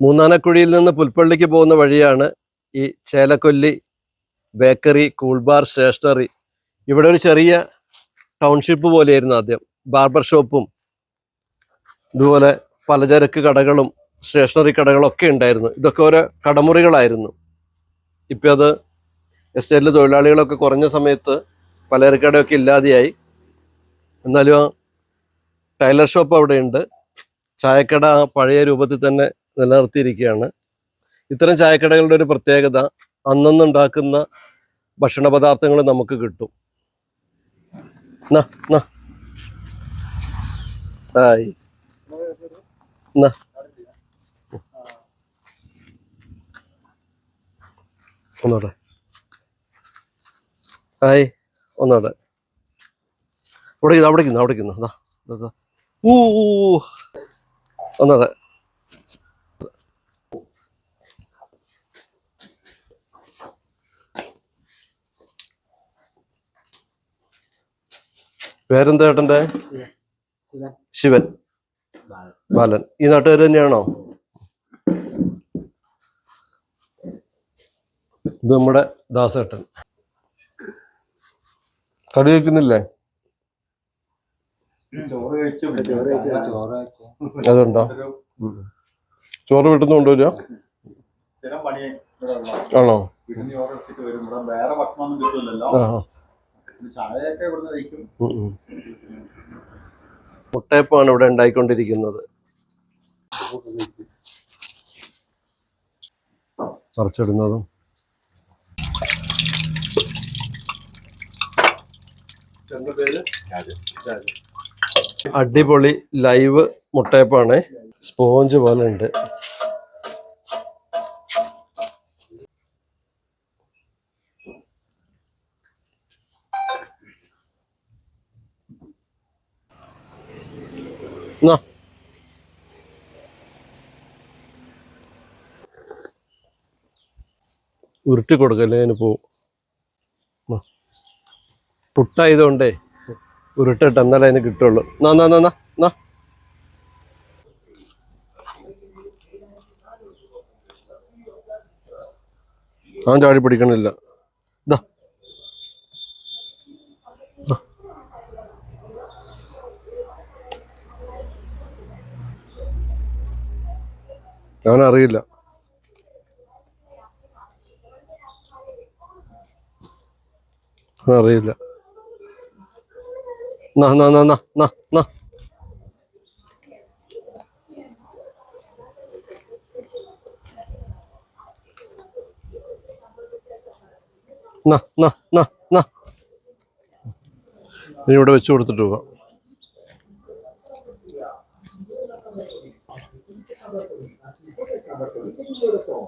മൂന്നാനക്കുഴിയിൽ നിന്ന് പുൽപ്പള്ളിക്ക് പോകുന്ന വഴിയാണ് ഈ ചേലക്കൊല്ലി ബേക്കറി കൂൾബാർ സ്റ്റേഷനറി. ഇവിടെ ഒരു ചെറിയ ടൗൺഷിപ്പ് പോലെയായിരുന്നു ആദ്യം. ബാർബർ ഷോപ്പും ഇതുപോലെ പലചരക്ക് കടകളും സ്റ്റേഷനറി കടകളൊക്കെ ഉണ്ടായിരുന്നു. ഇതൊക്കെ ഓരോ കടമുറികളായിരുന്നു. ഇപ്പം അത് എസ്റ്റേറ്റിലെ തൊഴിലാളികളൊക്കെ കുറഞ്ഞ സമയത്ത് പലചരക്കടയൊക്കെ ഇല്ലാതെയായി. എന്നാലും ആ ടൈലർ ഷോപ്പ് അവിടെയുണ്ട്. ചായക്കട പഴയ രൂപത്തിൽ തന്നെ നിലനിർത്തിയിരിക്കുകയാണ്. ഇത്തരം ചായക്കടകളുടെ ഒരു പ്രത്യേകത അന്നന്നുണ്ടാക്കുന്ന ഭക്ഷണ പദാർത്ഥങ്ങൾ നമുക്ക് കിട്ടും. ആയി. ഒന്നോടെ. ആയി. ഒന്നോടെ. അവിടെ അവിടെ അവിടെ ഊ, ഊ. ഒന്നൂടെ. പേരെന്താ ഏട്ടന്റെ ശിവൻ. ബാലൻ. ഈ നാട്ടുകാർ തന്നെയാണോ? ഇത് നമ്മുടെ ദാസേട്ടൻ. കടി വയ്ക്കുന്നില്ലേ അതുണ്ടോ? ചോറ് വീട്ടിൽ നിന്ന് കൊണ്ടുവരിക ആണോ? ചായയൊക്കെ ഇവിടുന്ന് കഴിക്കും. മുട്ടയപ്പമാണ് ഇവിടെ ഉണ്ടായിക്കൊണ്ടിരിക്കുന്നത്. പറിച്ചിടുന്നതും. അടിപൊളി ലൈവ് മുട്ടയപ്പാണ്. സ്പോഞ്ച് പോലെ ഉണ്ട് എന്നാ? ഉരുട്ടി കൊടുക്കല്ലേ അതിന് പോവും. പുട്ടായതുകൊണ്ടേ ഉരുട്ടിട്ട് എന്നാലേ അതിന് കിട്ടുള്ളൂ. എന്നാ എന്നാ എന്നാ, എന്നാ അവൻ ചാടി പിടിക്കണില്ല. ഞാൻ അറിയില്ല അറിയില്ല ഇനി ഇവിടെ വെച്ചു കൊടുത്തിട്ട് പോകാം. খাবার করি রাত্রি কোথায় খাবার করি এগুলো এরকম